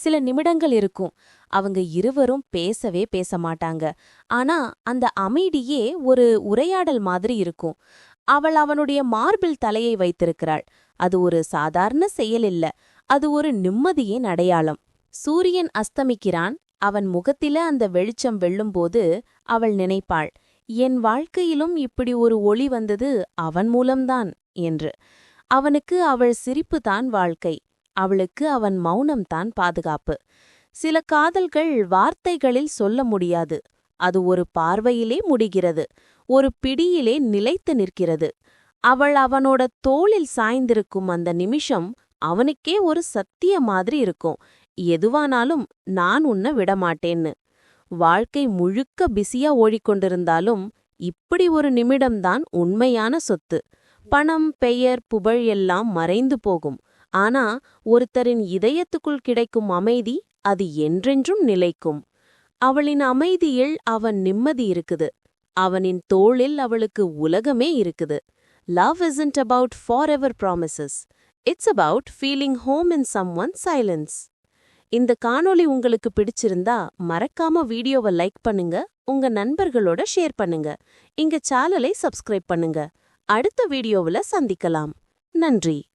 சில நிமிடங்கள் இருக்கும். அவங்க இருவரும் பேசவே பேச மாட்டாங்க. ஆனா அந்த அமைதியே ஒரு உரையாடல் மாதிரி இருக்கும். அவள் அவனுடைய மார்பில் தலையை வைத்திருக்கிறாள். அது ஒரு சாதாரண செயல் இல்ல. அது ஒரு நிம்மதியின் அடையாளம். சூரியன் அஸ்தமிக்கிறான். அவன் முகத்தில அந்த வெளிச்சம் வெல்லும்போது அவள் நினைப்பாள் என் வாழ்க்கையிலும் இப்படி ஒரு ஒளி வந்தது அவன் மூலம்தான் என்று. அவனுக்கு அவள் சிரிப்புதான் வாழ்க்கை. அவளுக்கு அவன் மௌனம்தான் பாதுகாப்பு. சில காதல்கள் வார்த்தைகளில் சொல்ல முடியாது. அது ஒரு பார்வையிலே முடிகிறது. ஒரு பிடியிலே நிலைத்து நிற்கிறது. அவள் அவனோட தோளில் சாய்ந்திருக்கும் அந்த நிமிஷம் அவனுக்கே ஒரு சத்திய மாதிரி இருக்கும். எதுவானாலும் நான் உன்னை விடமாட்டேன்னு. வாழ்க்கை முழுக்க பிஸியா ஓடிக்கொண்டிருந்தாலும் இப்படி ஒரு நிமிடம்தான் உண்மையான சொத்து. பணம் பெயர் புகழ் எல்லாம் மறைந்து போகும். ஆனா ஒருத்தரின் இதயத்துக்குள் கிடைக்கும் அமைதி அது என்றென்றும் நிலைக்கும். அவளின் அமைதியில் அவன் நிம்மதி இருக்குது. அவனின் தோளில் அவளுக்கு உலகமே இருக்குது. Love isn't about forever promises it's about feeling home in someone silence இந்த காணொளி உங்களுக்கு பிடிச்சிருந்தா மறக்காம வீடியோவை லைக் பண்ணுங்க உங்க நண்பர்களோட ஷேர் பண்ணுங்க இங்க சேனலை சப்ஸ்கிரைப் பண்ணுங்க. அடுத்த வீடியோவுல சந்திக்கலாம். நன்றி.